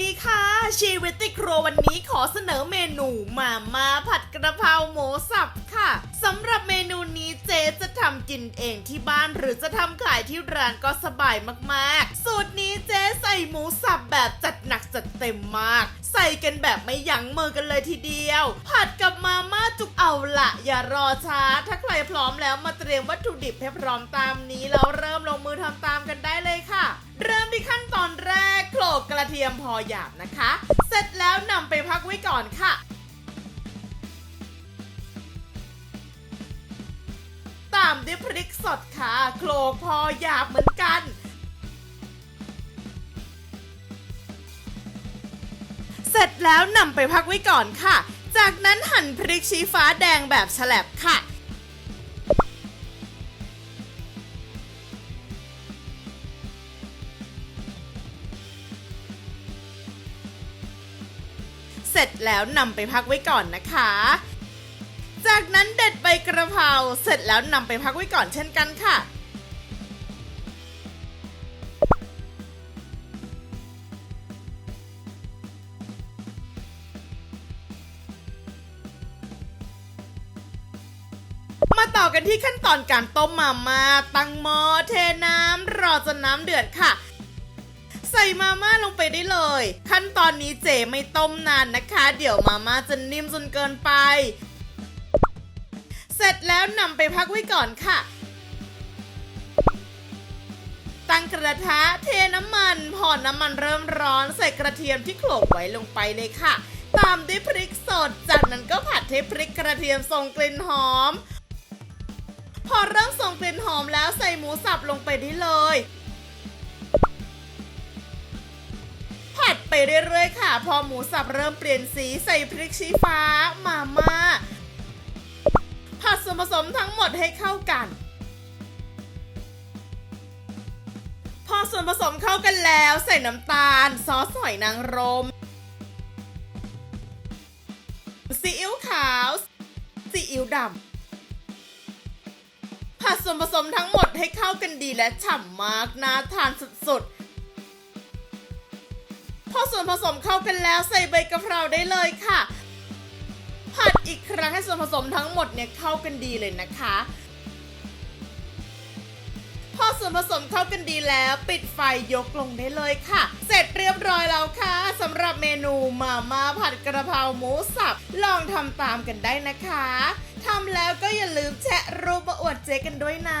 ดีค่ะ ชีวิตติครัววันนี้ขอเสนอเมนูมาม่าผัดกระเพราหมูสับค่ะสำหรับเมนูนี้เจ๊จะทำกินเองที่บ้านหรือจะทำขายที่ร้านก็สบายมากๆ สูตรนี้เจ๊ใส่หมูสับแบบจัดหนักจัดเต็มมาก ใส่กันแบบไม่ยั้งมือกันเลยทีเดียว ผัดกับมาม่าจุกเอาละอย่ารอช้า ถ้าใครพร้อมแล้วมาเตรียมวัตถุดิบให้พร้อมตามนี้แล้วเริ่มลงมือทำตามกันได้เลยค่ะ เริ่มที่ขั้นตอน กกระเทียมพอหยาบนะคะ เสร็จแล้วนำไปพักไว้ก่อนค่ะตามด้วยพริกสดค่ะโขลกพอหยาบเหมือนกัน เสร็จแล้วนำไปพักไว้ก่อนค่ะ จากนั้นหั่นพริกชี้ฟ้าแดงแบบฉลับค่ะ เสร็จแล้วนำไปพักไว้ก่อนนะคะ จากนั้นเด็ดใบกระเพราเสร็จแล้วนำไปพักไว้ก่อนเช่นกันค่ะมาต่อกันที่ขั้นตอนการต้มมาม่าตั้งหม้อเทน้ำรอจนน้ำเดือดค่ะ มาม่าลงไปได้เลย ขั้นตอนนี้เจไม่ต้มนานนะคะ เดี๋ยวมาม่าจะนิ่มจนเกินไป เสร็จแล้วนำไปพักไว้ก่อนค่ะ ตั้งกระทะเทน้ำมันพอน้ำมันเริ่มร้อนใส่กระเทียมที่โขลกไว้ลงไปเลยค่ะ ตามด้วยพริกสด จากนั้นก็ผัดให้พริกกระเทียมส่งกลิ่นหอม พอเริ่มส่งกลิ่นหอมแล้วใส่หมูสับลงไปได้เลย ไปเรื่อยๆค่ะ พอหมูสับเริ่มเปลี่ยนสีใส่พริกชี้ฟ้ามาม่าผัดส่วนผสมทั้งหมดให้เข้ากัน พอส่วนผสมเข้ากันแล้วใส่น้ำตาล ซอสหอยนางรมซีอิ๊วขาวซีอิ๊วดำผัดส่วนผสมทั้งหมดให้เข้ากันดีและฉ่ำมากน่าทานสุดๆ พอส่วนผสมเข้ากันแล้วใส่ใบกะเพราได้เลยค่ะ ผัดอีกครั้งให้ส่วนผสมทั้งหมดเนี่ยเข้ากันดีเลยนะคะ พอส่วนผสมเข้ากันดีแล้วปิดไฟยกลงได้เลยค่ะ เสร็จเรียบร้อยแล้วค่ะสำหรับเมนูมาม่าผัดกระเพราหมูสับลองทำตามกันได้นะคะทำแล้วก็อย่าลืมแชะรูปมาอวดเจ๊กันด้วยนะ